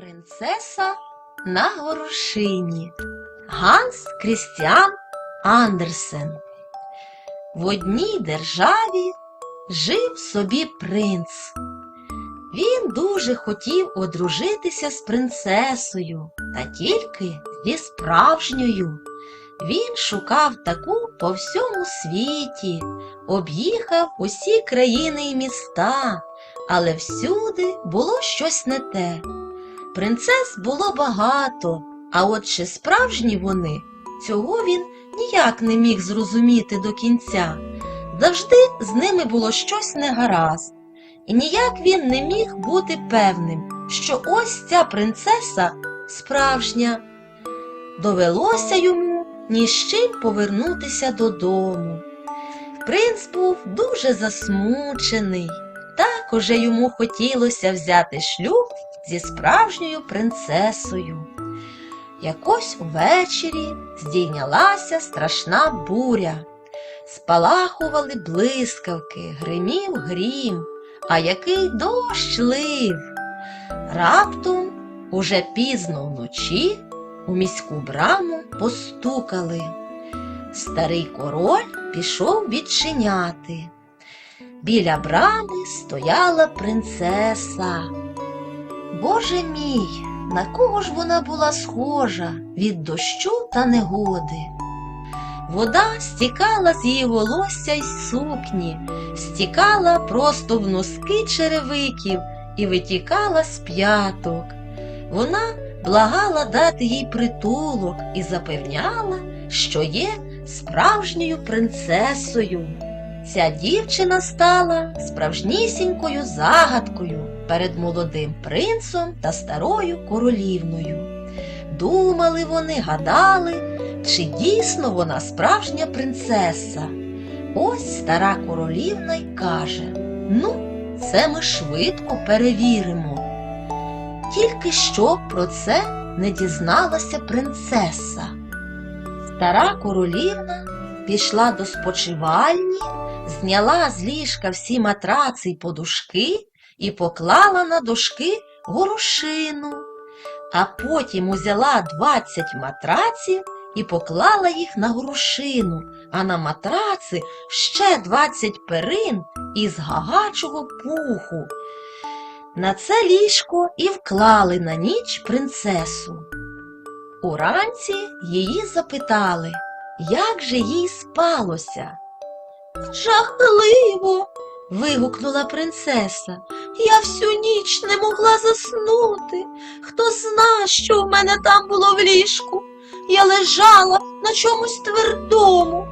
Принцеса на горошині Ганс Крістіан Андерсен. В одній державі жив собі принц. Він дуже хотів одружитися з принцесою, та тільки зі справжньою. Він шукав таку по всьому світі, об'їхав усі країни і міста, але всюди було щось не те. Принцес було багато, а от чи справжні вони, цього він ніяк не міг зрозуміти до кінця. Завжди з ними було щось негаразд, і ніяк він не міг бути певним, що ось ця принцеса справжня. Довелося йому ні з чим повернутися додому. Принц був дуже засмучений. Так уже йому хотілося взяти шлюб зі справжньою принцесою. Якось увечері здійнялася страшна буря. Спалахували блискавки, гримів грім, а який дощ лив. Раптом, уже пізно вночі, у міську браму постукали. Старий король пішов відчиняти. Біля брами стояла принцеса. Боже мій, на кого ж вона була схожа від дощу та негоди? Вода стікала з її волосся й сукні, стікала просто в носки черевиків і витікала з п'яток. Вона благала дати їй притулок і запевняла, що є справжньою принцесою. Ця дівчина стала справжнісінькою загадкою перед молодим принцем та старою королівною. Думали вони, гадали, чи дійсно вона справжня принцеса. Ось стара королівна й каже: Ну, це ми швидко перевіримо. Тільки що про це не дізналася принцеса. Стара королівна пішла до спочивальні, зняла з ліжка всі матраци й подушки і поклала на дошки горошину, а потім узяла двадцять матраців і поклала їх на горошину, а на матраци ще двадцять перин із гагачого пуху. На це ліжко і вклали на ніч принцесу. Уранці її запитали, як же їй спалося. Жахливо. вигукнула принцеса. Я всю ніч не могла заснути. Хто зна, що в мене там було в ліжку. Я лежала на чомусь твердому.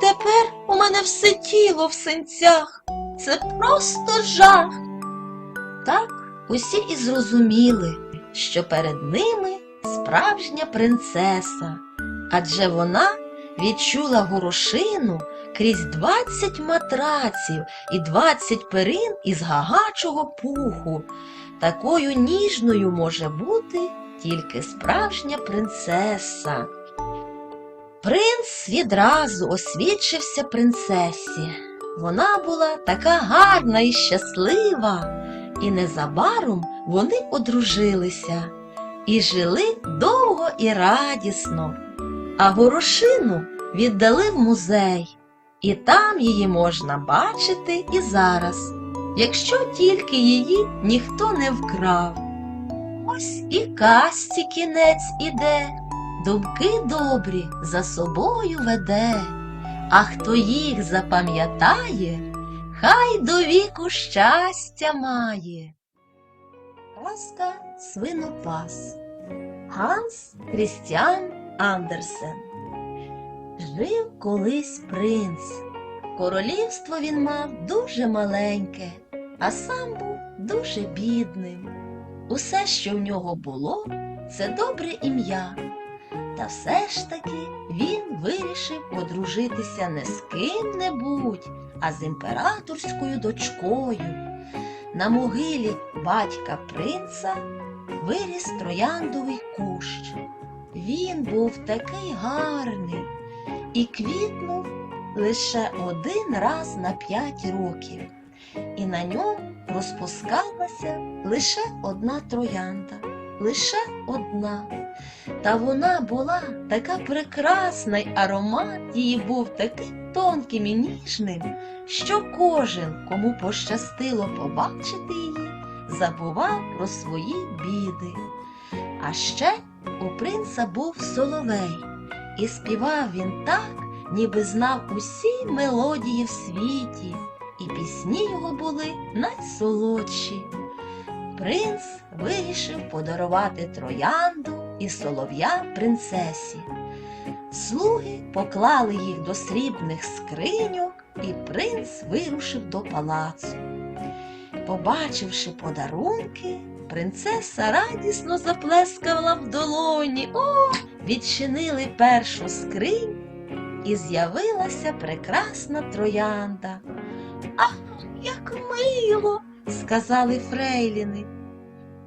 Тепер у мене все тіло в синцях. Це просто жах. Так усі і зрозуміли, що перед ними справжня принцеса, адже вона відчула горошину крізь двадцять матраців і двадцять перин із гагачого пуху. Такою ніжною може бути тільки справжня принцеса. Принц відразу освідчився принцесі. Вона була така гарна і щаслива, і незабаром вони одружилися і жили довго і радісно, а горошину віддали в музей, і там її можна бачити і зараз, якщо тільки її ніхто не вкрав. Ось і казці кінець іде, думки добрі за собою веде, а хто їх запам'ятає, хай до віку щастя має. Казка свинопас Ганс Крістіан Андерсен Жив колись принц. Королівство він мав дуже маленьке, а сам був дуже бідним. Усе, що в нього було, це добре ім'я. Та все ж таки він вирішив одружитися не з ким-небудь, а з імператорською дочкою. На могилі батька принца виріс трояндовий кущ. Він був такий гарний і квітнув лише один раз на п'ять років, і на ньому розпускалася лише одна троянда. лише одна. Та вона була така прекрасна, й аромат її був таким тонким і ніжним, що кожен, кому пощастило побачити її, забував про свої біди. А ще у принца був соловей, і співав він так, ніби знав усі мелодії в світі, і пісні його були найсолодші. Принц вирішив подарувати троянду і солов'я принцесі. Слуги поклали їх до срібних скриньок, і принц вирушив до палацу. Побачивши подарунки, принцеса радісно заплескала в долоні. О, відчинили першу скринь, і з'явилася прекрасна троянда. Ах, як мило, сказали фрейліни.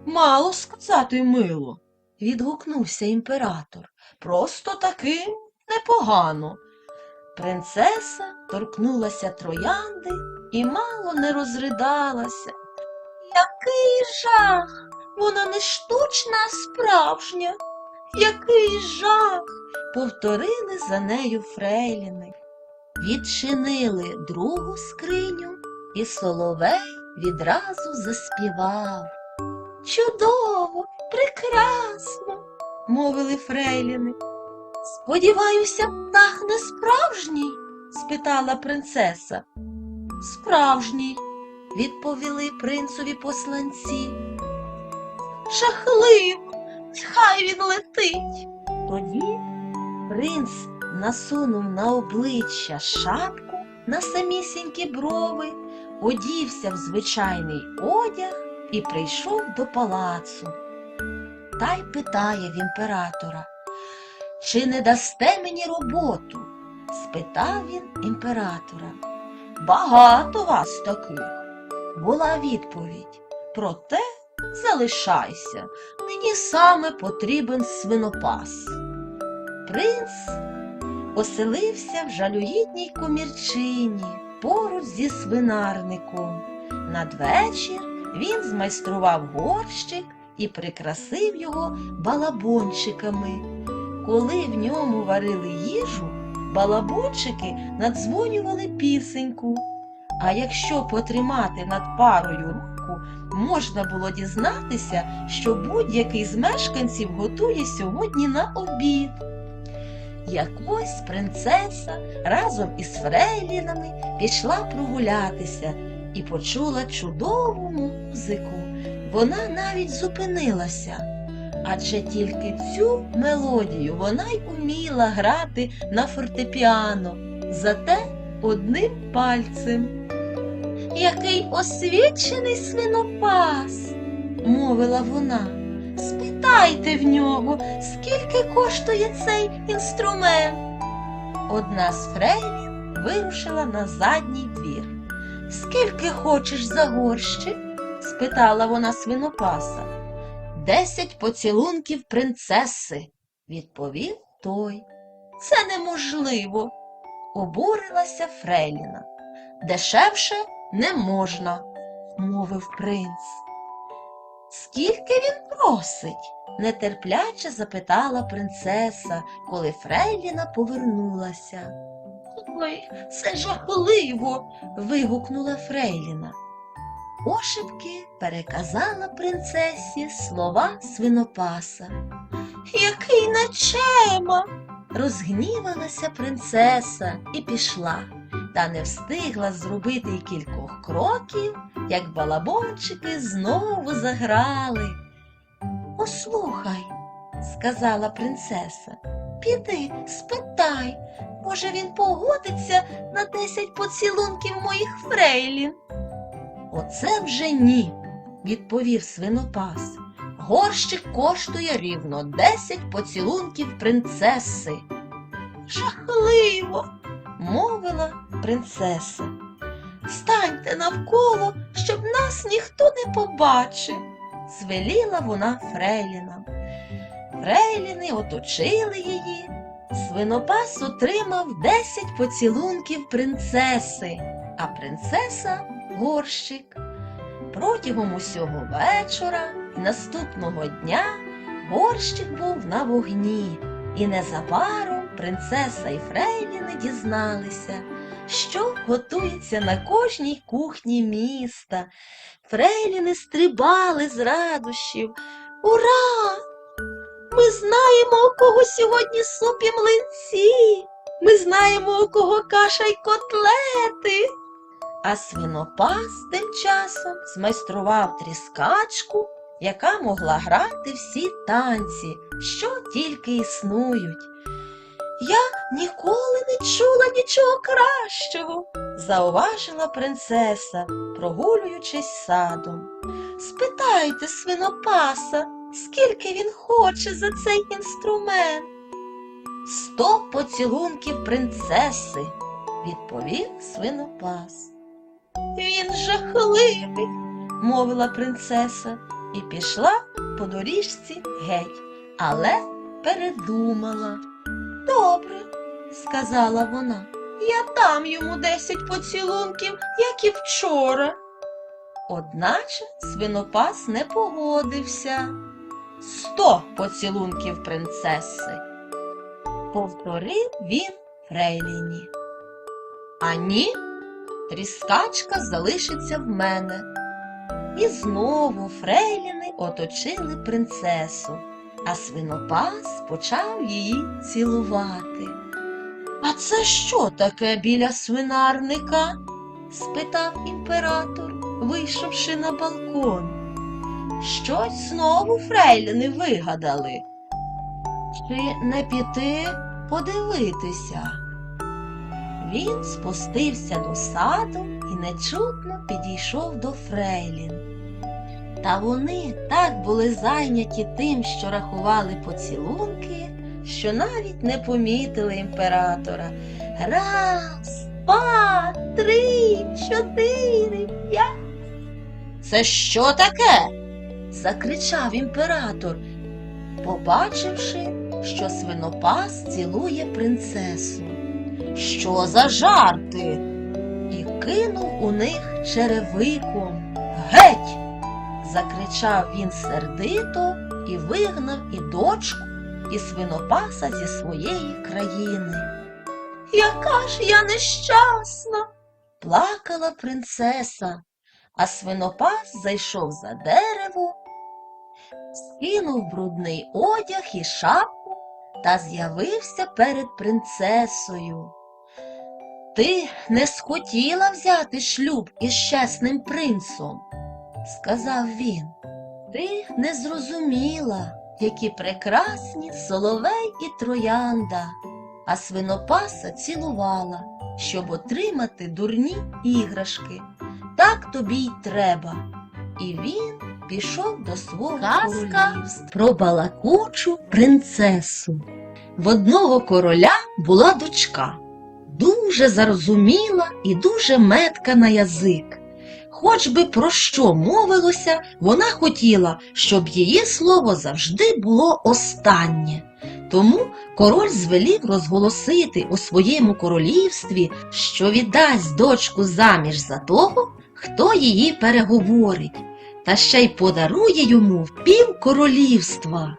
Мало сказати мило, відгукнувся імператор. Просто таки непогано. Принцеса торкнулася троянди і мало не розридалася. Який жах! Вона не штучна, а справжня. Який жах! повторили за нею фрейліни. Відчинили другу скриню, і соловей відразу заспівав. Чудово, прекрасно, мовили фрейліни. Сподіваюся, птах не справжній? спитала принцеса. Справжній, відповіли принцові посланці. Жахливо, хай він летить. Тоді принц насунув на обличчя шапку на самісінькі брови, одівся в звичайний одяг і прийшов до палацу. Та й питає в імператора, чи не дасте мені роботу? спитав він імператора. Багато вас таких, була відповідь. Проте залишайся, мені саме потрібен свинопас. Принц оселився в жалюгідній комірчині поруч зі свинарником. Надвечір він змайстрував горщик і прикрасив його балабончиками. Коли в ньому варили їжу, балабончики надзвонювали пісеньку. А якщо потримати над парою руку, можна було дізнатися, що будь-який з мешканців готує сьогодні на обід. Якось принцеса разом із фрейлінами пішла прогулятися і почула чудову музику. Вона навіть зупинилася, адже тільки цю мелодію вона й уміла грати на фортепіано, зате одним пальцем. Який освічений свинопас, мовила вона. Спитайте в нього, скільки коштує цей інструмент. Одна з фрейлін вирушила на задній двір. Скільки хочеш за горщик? спитала вона свинопаса. Десять поцілунків принцеси, відповів той. Це неможливо, обурилася Фрейліна. Дешевше не можна, мовив принц. Скільки він просить? нетерпляче запитала принцеса, коли Фрейліна повернулася. Ой, це жахливо. вигукнула Фрейліна. Ошибки переказала принцесі слова свинопаса. Який начема. Розгнівалася принцеса і пішла, та не встигла зробити й кількох кроків, як балабончики знову заграли. Послухай, сказала принцеса, піди, спитай, може він погодиться на десять поцілунків моїх фрейлін. Оце вже ні, відповів свинопас. Горщик коштує рівно десять поцілунків принцеси. Жахливо, мовила принцеса. Станьте навколо, щоб нас ніхто не побачив, звеліла вона Фрейлінам. Фрейліни оточили її. Свинопас отримав десять поцілунків принцеси, а принцеса горщик. Протягом усього вечора і Наступного дня борщик був на вогні, і незабаром принцеса і фрейліни дізналися, що готується на кожній кухні міста. Фрейліни стрибали з радощів. Ура! Ми знаємо, у кого сьогодні суп і млинці. Ми знаємо, у кого каша й котлети. А свинопас тим часом змайстрував тріскачку, яка могла грати всі танці, що тільки існують. Я ніколи не чула нічого кращого, зауважила принцеса, прогулюючись садом. Спитайте свинопаса, скільки він хоче за цей інструмент. Сто поцілунків принцеси, відповів свинопас. Він жахливий, мовила принцеса і пішла по доріжці геть, але передумала. Добре, сказала вона, я дам йому десять поцілунків, як і вчора. Одначе свинопас не погодився. Сто поцілунків принцеси. Повторив він Фрейліні. А ні, тріскачка залишиться в мене. І знову фрейліни оточили принцесу, а свинопас почав її цілувати. А це що таке біля свинарника? спитав імператор, вийшовши на балкон. Щось знову фрейліни вигадали. Чи не піти подивитися? Він спустився до саду і нечутно підійшов до Фрейлін. Та вони так були зайняті тим, що рахували поцілунки, що навіть не помітили імператора. Раз, два, три, чотири, п'ять. Це що таке? закричав імператор, побачивши, що свинопас цілує принцесу. Що за жарти? І кинув у них черевиком. Геть! Закричав він сердито і вигнав і дочку, і свинопаса зі своєї країни. Яка ж я нещасна, плакала принцеса, а свинопас зайшов за дерево, скинув брудний одяг і шапку та з'явився перед принцесою. Ти не схотіла взяти шлюб із чесним принцом, сказав він. Ти не зрозуміла, які прекрасні соловей і троянда, а свинопаса цілувала, щоб отримати дурні іграшки. Так тобі й треба. І він пішов до свого Казка про балакучу принцесу. В одного короля була дочка, дуже зарозуміла і дуже метка на язик. Хоч би про що мовилося, вона хотіла, щоб її слово завжди було останнє. Тому король звелів розголосити у своєму королівстві, що віддасть дочку заміж за того, хто її переговорить, та ще й подарує йому пів королівства.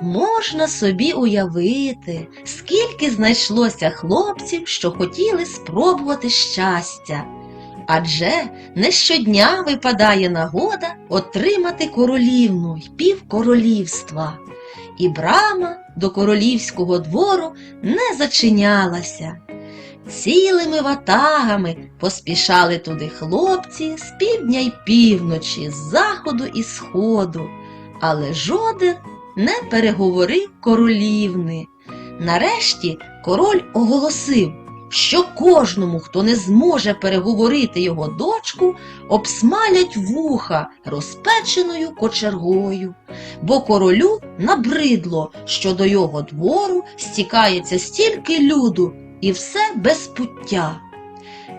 Можна собі уявити, скільки знайшлося хлопців, що хотіли спробувати щастя. Адже не щодня випадає нагода отримати королівну й півкоролівства. І брама до королівського двору не зачинялася. Цілими ватагами поспішали туди хлопці з півдня й півночі, з заходу і сходу, але жоден не переговорив королівни. Нарешті король оголосив, що кожному, хто не зможе переговорити його дочку, обсмалять вуха розпеченою кочергою, бо королю набридло, що до його двору стікається стільки люду, і все без пуття.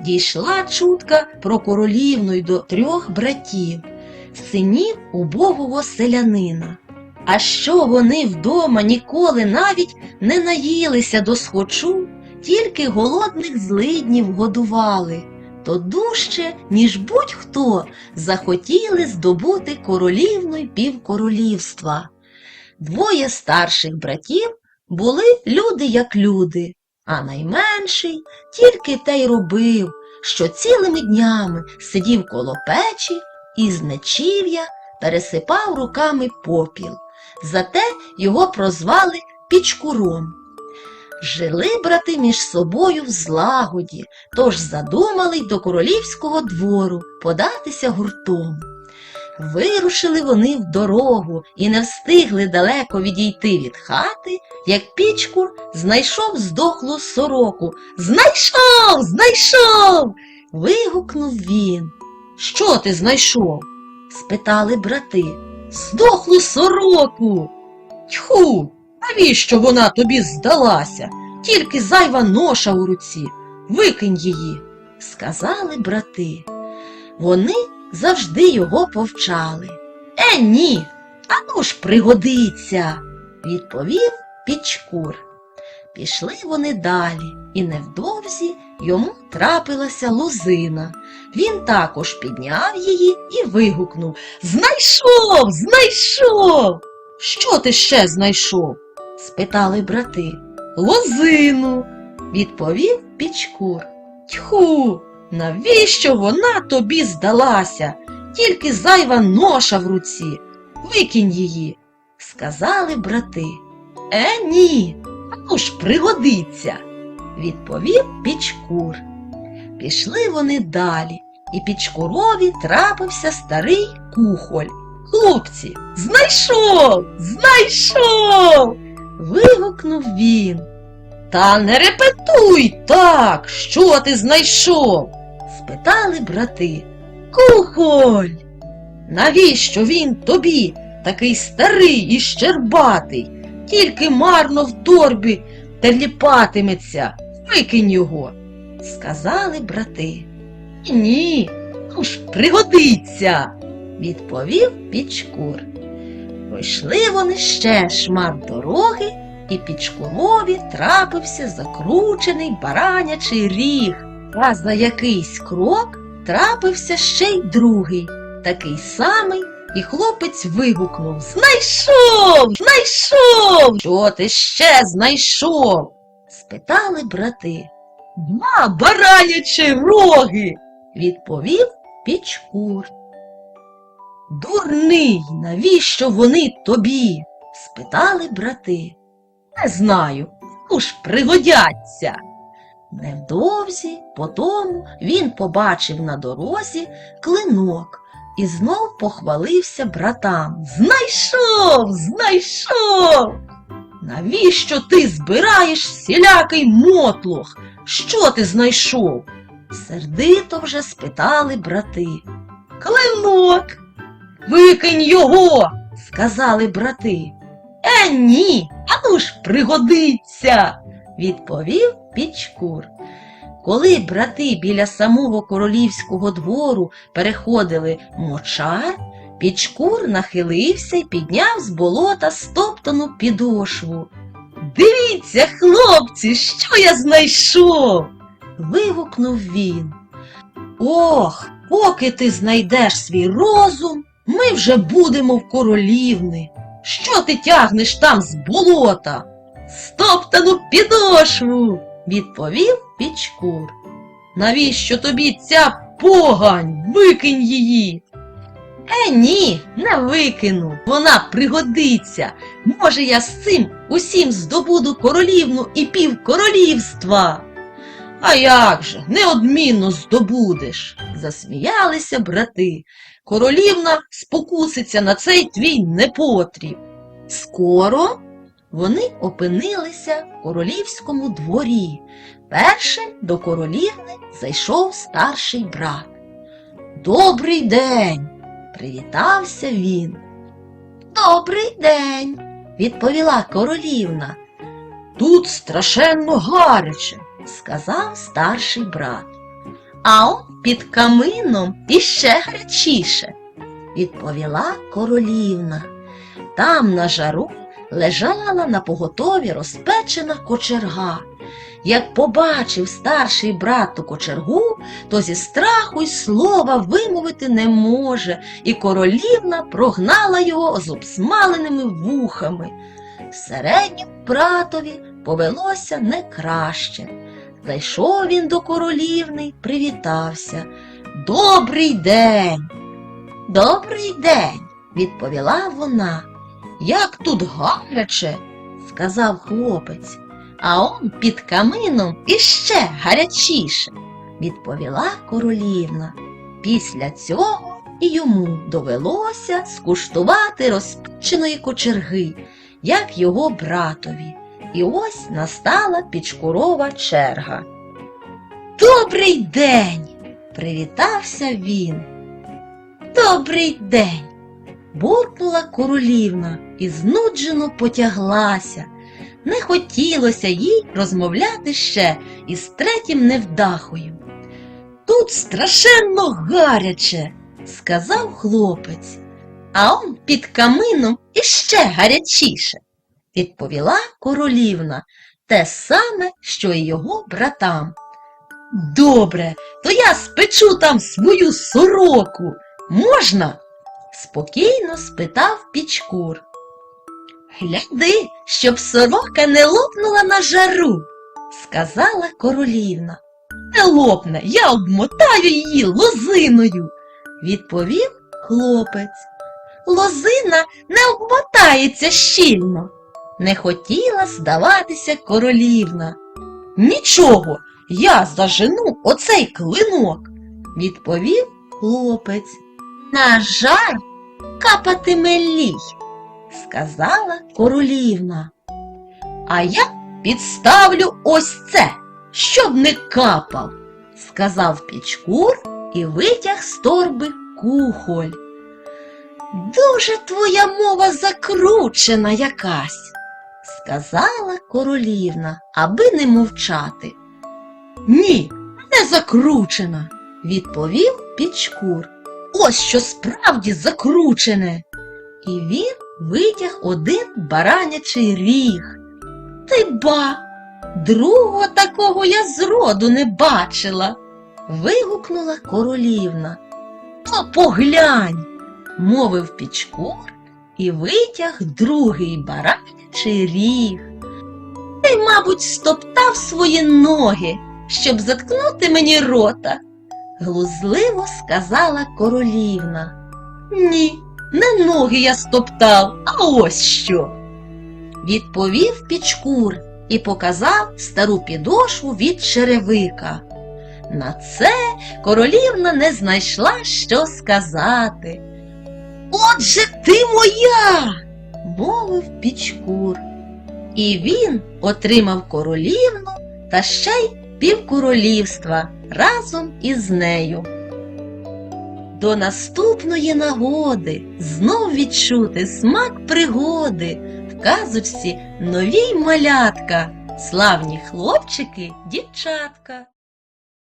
Дійшла чутка про королівну й до трьох братів, синів убогого селянина. А що вони вдома ніколи навіть не наїлися до схочу, тільки голодних злиднів годували, то дужче, ніж будь-хто, захотіли здобути королівну й півкоролівства. Двоє старших братів були люди як люди, а найменший тільки те й робив, що цілими днями сидів коло печі і з нечів'я пересипав руками попіл. Зате його прозвали Пічкуром. Жили брати між собою в злагоді, тож задумали й до королівського двору податися гуртом. Вирушили вони в дорогу і не встигли далеко відійти від хати, як пічкур знайшов здохлу сороку. Знайшов, знайшов. вигукнув він. Що ти знайшов? спитали брати. Здохлу сороку. Тьху, навіщо вона тобі здалася? Тільки зайва ноша у руці. Викинь її, сказали брати. Вони завжди його повчали. Е, ні, а ну ж пригодиться, відповів Пічкур. Пішли вони далі, і невдовзі йому трапилася лозина. Він також підняв її і вигукнув Знайшов, знайшов. Що ти ще знайшов? Спитали брати. Лозину, відповів Пічкур. Тьху, навіщо вона тобі здалася? Тільки зайва ноша в руці. Викинь її, сказали брати. Е, ні, а ну ж пригодиться, відповів Пічкур. Пішли вони далі, і Пічкурові трапився старий кухоль. Хлопці, знайшов, знайшов. Вигукнув він. Та не репетуй так, що ти знайшов? спитали брати. Кухоль. Навіщо він тобі, такий старий і щербатий, тільки марно в торбі теліпатиметься, викинь його, сказали брати. Ні, ну ж пригодиться, відповів Пічкур. Пройшли вони ще шмат дороги, і Пічкурові трапився закручений баранячий ріг, а за якийсь крок трапився ще й другий, такий самий, і хлопець вигукнув Знайшов! Знайшов! Що ти ще знайшов? спитали брати. Два баранячі роги, відповів Пічкур. Дурний, навіщо вони тобі? спитали брати. Не знаю, уж пригодяться. Невдовзі потому він побачив на дорозі клинок і знов похвалився братам. Знайшов, знайшов. Навіщо ти збираєш всілякий мотлох? Що ти знайшов? Сердито вже спитали брати. Клинок. Викинь його, сказали брати. Е, ні, а ну ж пригодиться, відповів Пічкур. Коли брати біля самого королівського двору переходили мочар, Пічкур нахилився й підняв з болота стоптану підошву. Дивіться, хлопці, що я знайшов. вигукнув він. Ох, поки ти знайдеш свій розум, ми вже будемо в королівни. Що ти тягнеш там з болота? Стоптану підошву, відповів Пічкур. Навіщо тобі ця погань? Викинь її. Е, ні, не викину. Вона пригодиться. Може, я з цим усім здобуду королівну і півкоролівства. А як же, неодмінно здобудеш, засміялися брати. Королівна спокуситься на цей твій непотріб. Скоро вони опинилися в королівському дворі. Першим до королівни зайшов старший брат. Добрий день, привітався він. Добрий день, відповіла королівна. Тут страшенно гаряче, сказав старший брат. А он під камином іще гарячіше, відповіла королівна. Там на жару лежала на поготові розпечена кочерга, Як побачив старший брат ту кочергу, то зі страху й слова вимовити не може, і королівна прогнала його з обсмаленими вухами. Середньому братові повелося не краще. Зайшов він до королівни привітався. Добрий день. Добрий день, відповіла вона. Як тут гаряче, сказав хлопець, а он під камином іще гарячіше, відповіла королівна. Після цього і йому довелося скуштувати розпеченої кочерги, як його братові. І ось настала пічкурова черга. Добрий день! привітався він. Добрий день! буркнула королівна і знуджено потяглася. Не хотілося їй розмовляти ще із третім невдахою. Тут страшенно гаряче, сказав хлопець, а он під камином іще гарячіше, відповіла королівна, те саме, що й його братам. Добре, то я спечу там свою сороку. Можна? спокійно спитав Пічкур. Гляди, щоб сорока не лопнула на жару, сказала королівна. Не лопне, я обмотаю її лозиною, відповів хлопець. Лозина не обмотається щільно. Не хотіла здаватися королівна. Нічого, я зажену оцей клинок, відповів хлопець. На жар капатиме лій, сказала королівна. А я підставлю ось це, щоб не капав, сказав Пічкур і витяг з торби кухоль. Дуже твоя мова закручена якась, сказала королівна, аби не мовчати. Ні, не закручена, відповів Пічкур. Ось що справді закручене. І він витяг один баранячий ріг. Ти ба, другого такого я зроду не бачила. вигукнула королівна. То поглянь, мовив Пічкур і витяг другий баранячий ріг. Ти, мабуть, стоптав свої ноги, щоб заткнути мені рота, глузливо сказала королівна. Ні, не ноги я стоптав, а ось що. Відповів Пічкур і показав стару підошву від черевика. На це королівна не знайшла, що сказати. Отже ти моя, мовив Пічкур. І він отримав королівну та ще й півкоролівства разом із нею. До наступної нагоди знов відчути смак пригоди в казочці новій малятка, славні хлопчики, дівчатка.